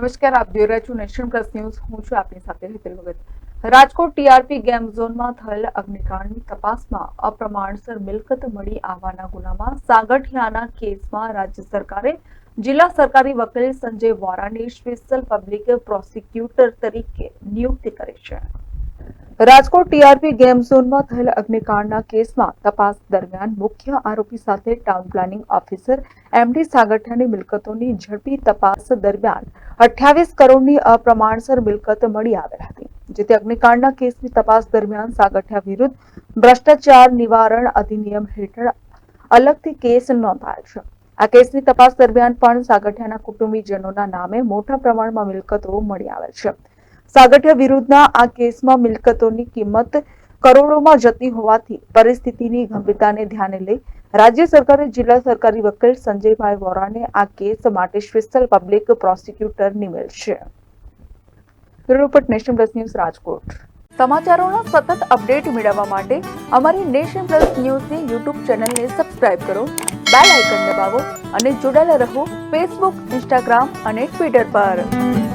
નમસ્કાર, આપ જોઈ રહ્યા છો નેશન પ્લસ ન્યૂઝ. હું છું આપની સાથે હિતલ ભગત. રાજકોટ ટીઆરપી ગેમ ઝોનમાં થયેલ અગ્નિકાંડની તપાસમાં અપ્રમાણસર મિલકત મળી આવવાના ગુનામાં સાગઠિયાના કેસમાં રાજ્ય સરકારે જિલ્લા સરકારી વકીલ સંજય વોરાની સ્પેશિયલ પબ્લિક પ્રોસિક્યુટર તરીકે નિયુક્તિ કરી છે. રાજકોટ ટીઆરપી ગેમ ઝોનમાં થયેલ અગ્નિકાંડના કેસમાં તપાસ દરમિયાન મુખ્ય આરોપી સાથે ટાઉન પ્લાનિંગ ઓફિસર એમડી સાગઠિયાની મિલકતોની ઝડપી તપાસ દરમિયાન અઠ્યાવીસ કરોડની અપ્રમાણસર મિલકત મળી આવેલ હતી, જેથી અગ્નિકાંડના કેસની તપાસ દરમિયાન સાગઠિયા વિરુદ્ધ ભ્રષ્ટાચાર નિવારણ અધિનિયમ હેઠળ અલગથી કેસ નોંધાયેલ છે. આ કેસની તપાસ દરમિયાન પણ સાગઠિયાના કુટુંબીજનોના નામે મોટા પ્રમાણમાં મિલકતો મળી આવેલ છે. સાગઠિયા વિરુદ્ધના આ કેસમાં મિલકતોની કિંમત કરોડોમાં જતી હોવાથી પરિસ્થિતિની ગંભીરતાને ધ્યાને લઈ રાજ્ય સરકારે જિલ્લા સરકારી વકીલ સંજયભાઈ વોરાને આ કેસ માટે સ્પેશિયલ પબ્લિક પ્રોસિક્યુટર નિમેલ છે. Report plus news Rajkot. સમાચારોના સતત અપડેટ મેળવવા માટે અમારી નેશન પ્લસ ન્યૂઝની યુટ્યુબ ચેનલને સબસ્ક્રાઇબ કરો, બેલ આઇકન દબાવો અને જોડાયેલા રહો ફેસબુક, ઇન્સ્ટાગ્રામ અને ટ્વિટર પર.